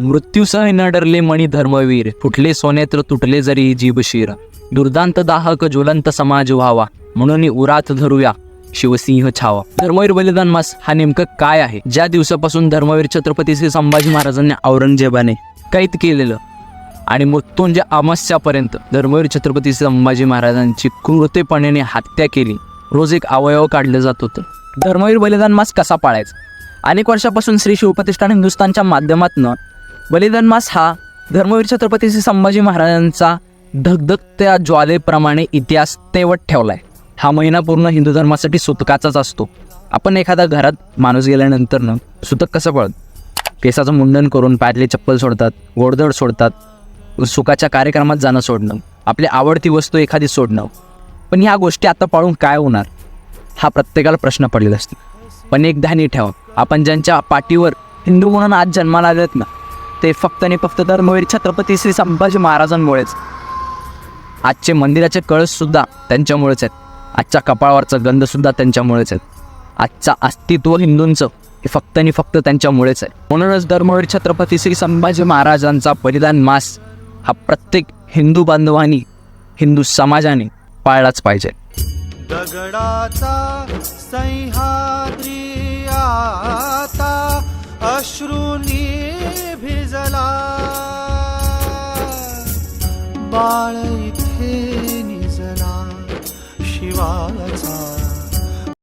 मृत्यूसह न डरले मणी धर्मवीर फुटले सोनेत्र तुटले जरी जीवशीर दुर्दांत दाहक ज्वलंत समाज व्हावा म्हणून उरात धरूया शिवसिंह छावा. धर्मवीर बलिदान मास हा नेमकं काय आहे? ज्या दिवसापासून धर्मवीर छत्रपती श्री संभाजी महाराजांनी औरंगजेबाने कैद केलेलं आणि मृत्युंजय अमास्यापर्यंत धर्मवीर छत्रपती संभाजी महाराजांची क्रूरतेपणाने हत्या केली रोज एक अवयव काढलं जात होतं. धर्मवीर बलिदान मास कसा पाळायचा? अनेक वर्षापासून श्री शिवप्रतिष्ठान हिंदुस्थानच्या माध्यमातून बलिदान मास हा धर्मवीर छत्रपती श्री संभाजी महाराजांचा धगधगत्या ज्वालेप्रमाणे इतिहास तेवत ठेवलाय. हा महिना पूर्ण हिंदू धर्मासाठी सुतकाचाच असतो. आपण एखादा घरात माणूस गेल्यानंतर ना सुतक कसं पळत? केसाचं मुंडन करून पायातले चप्पल सोडतात गोडधड सोडतात सुखाच्या कार्यक्रमात जाणं सोडणं आपली आवडती वस्तू एखादी सोडणं. पण ह्या गोष्टी आता पाळून काय होणार? हा प्रत्येकाला प्रश्न पडलेला असतो. पण एक ध्यानी ठेवा आपण ज्यांच्या पाठीवर हिंदू म्हणून आज जन्माला आलेत ना ते फक्त आणि फक्त धर्मवीर छत्रपती श्री संभाजी महाराजांमुळेच. आजचे मंदिराचे कळससुद्धा त्यांच्यामुळेच आहेत. आजच्या कपाळावरचा गंधसुद्धा त्यांच्यामुळेच आहेत. आजचा अस्तित्व हिंदूंचं हे फक्त आणि फक्त त्यांच्यामुळेच आहे. म्हणूनच धर्मवीर छत्रपती श्री संभाजी महाराजांचा बलिदान मास हा प्रत्येक हिंदू बांधवांनी हिंदू समाजाने पाळलाच पाहिजे. दगडाचा सह्याद्री आता अश्रून बाळ इथे निजला शिवाचा